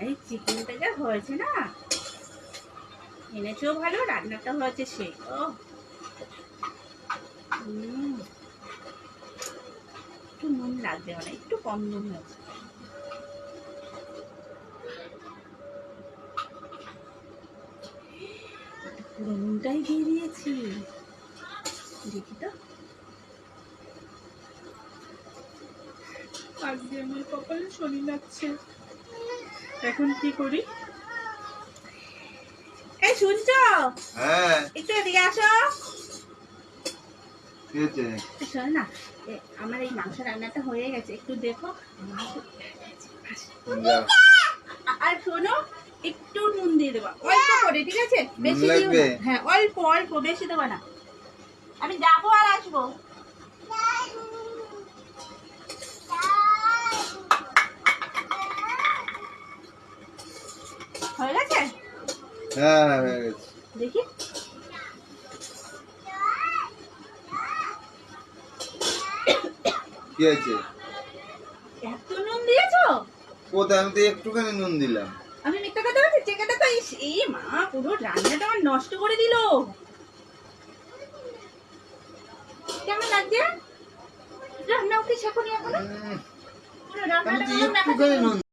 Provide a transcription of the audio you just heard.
এই চিকেনটা যা হয়েছে না? এনেছেও ভালো, রান্নাটা হয়েছে সেই। ও একটু নুন লাগবে মানে একটু কম নুন হয়েছে। নুনটাই দিয়ে দিয়েছি। দেখি তো। আজকে আমার কপালে শনি লাগছে। এখন কি করি? এই শুনছো? হ্যাঁ। একটু এদিকে আসো। শোনো না আমার এই মাংস রান্নাটা হয়ে গেছে একটু দেখো। আর শোনো একটু নুন দিয়ে দেবা। অল্প করে ঠিক আছে? বেশি হ্যাঁ অল্প অল্প বেশি দেবা না। আমি যাব আর আসব। হয়ে গেছে হ্যাঁ হ্যাঁ গেছে। দেখি। কি হয়েছে? এত নুন দিয়েছ? কোথায়? আমি তো একটুখানি নুন দিলাম। আমি মিথ্যা কথা বলছি? তো ইস, এই মা পুরো রান্নাটা আমার নষ্ট করে দিল। কেমন লাগছে? রান্না ওকে শেখনি এখনও? পুরো রান্নাটা নুন